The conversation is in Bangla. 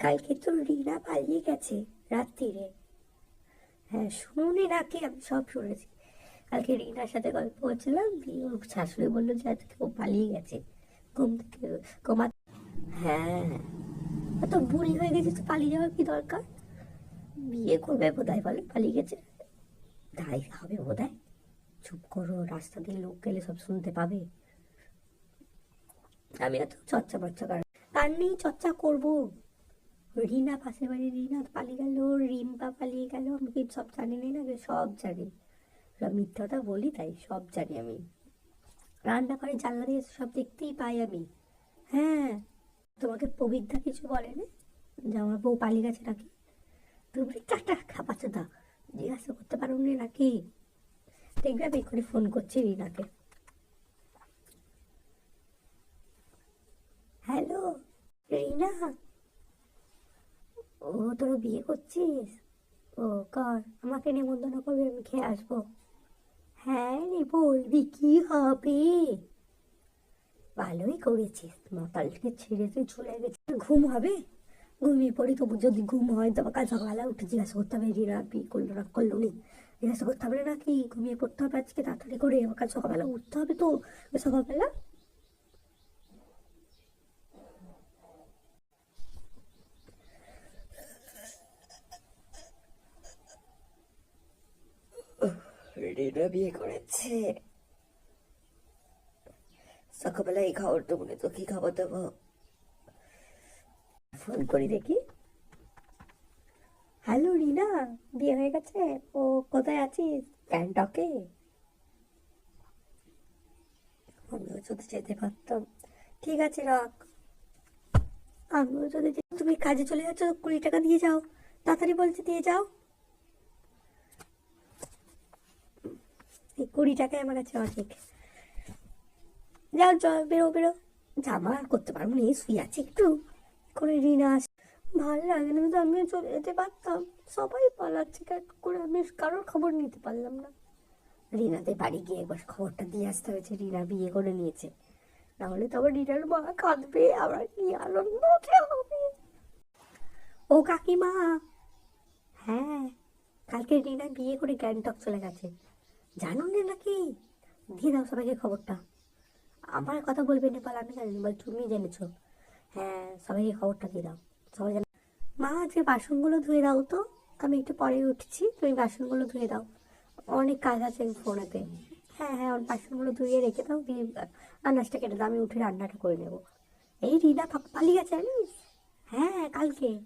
কালকে তো রিনা পালিয়ে গেছে রাত্রিরে। হ্যাঁ শুনুনি নাকি, আমি সব শুনেছি। কালকে রিনার সাথে গল্প করছিলাম, দিয়ে ওর শাশুড়ি বলল যে, আজকে ও পালিয়ে গেছে। ঘুম থেকে ঘুমা হ্যাঁ এত বুড়ি হয়ে গেছে, তো পালিয়ে যাওয়ার কি দরকার? বিয়ে করবে বোধহয়, বলে, পালিয়ে গেছে? তাই হবে বোধহয়। চুপ করো, রাস্তা দিয়ে লোক গেলে সব শুনতে পাবে। আমি এত চর্চা বর্চা কর নেই চর্চা করব। রিনা, পাশের বাড়ি রিনা পালিয়ে গেল, রিম্পা পালিয়ে গেল। আমি কি সব জানি না সব জানি। ওরা মিথ্যা কথা বলি তাই সব জানি আমি। রান্না করে জানলা দিয়ে সব দেখতেই পাই আমি। হ্যাঁ তোমাকে পবিত্রা কিছু বলে না? যে আমার বউ পালিয়ে গেছে নাকি? তুমি টাটা, খাপাচ্ছ দা জিজ্ঞাসা করতে পারো নি নাকি? দেখবে আমি এক্ষুনি ফোন করছি রিনাকে। হ্যালো, রিনা? ও তোরা বিয়ে করছিস? ও, কর? আমাকে নেমন্তন্ন করবি, আমি খেয়ে আসব। হ্যাঁ রে, বলবি কি হবে? ভালোই করেছিস, মাতালকে ছেড়ে তুই চলে গেছিস। ঘুম হবে? ঘুমিয়ে পড়ি তবু যদি ঘুম হয় তো কাল সকালে উঠে জিজ্ঞাসা করতে হবে, রিনা বিয়ে করল না করল নি? জিজ্ঞাসা করতে হবে না কি ঘুমিয়ে পড়তে হবে আজকে, তাড়াতাড়ি করে, কাল সকালবেলা উঠতে হবে তো? সকালবেলা রিনা বিয়ে করেছে। সকালবেলা এই খাবার দেবো না তো কি খাবার দেবো ফোন করি দেখি। হ্যালো, রিনা, বিয়ে হয়ে গেছে? ও কোথায় আছিস? গ্যাংটকে আমিও যদি যেতে পারতাম। ঠিক আছে, রাখ। আমিও যদি তুমি কাজে চলে যাচ্ছ, কুড়ি টাকা দিয়ে যাও। তাড়াতাড়ি বলছি, দিয়ে যাও। কুড়ি টাকায় আমার কাছে অনেক যাও চল বেরো বেরো। জামা আর করতে পারব না শুয়ে আছে একটু। করে রিনা আস। ভালো লাগে না তো আমিও চলে যেতে পারতাম। সবাই পালাচ্ছে করে আমি কারোর খবর নিতে পারলাম না। রিনাদের বাড়ি গিয়ে একবার খবরটা দিয়ে আসতে হয়েছে, রিনা বিয়ে করে নিয়েছে। নাহলে তো আবার রিনার মা কাঁদবে, আবার কি আনন্দ হবে? ও কাকিমা! হ্যাঁ কালকে রিনা বিয়ে করে গ্যাংটক চলে গেছে। জানো না নাকি দিয়ে দাও সবাইকে খবরটা। আমার কথা বলবে নেপাল, আমি জানি বল তুমি জেনেছো। হ্যাঁ সবাইকে খবরটা দিয়ে দাও। সবাই জানে। মা, আজকে বাসনগুলো ধুয়ে দাও তো। আমি একটু পরে উঠছি, তুমি বাসনগুলো ধুয়ে দাও। অনেক কাজ আছে ফোনেতে। হ্যাঁ হ্যাঁ ওর বাসনগুলো ধুয়ে রেখে দাও, দিয়ে আনাজটা কেটে দাও, আমি উঠে রান্নাটা করে নেব। এই রিনা পালিয়ে গেছে জানিস? হ্যাঁ কালকে।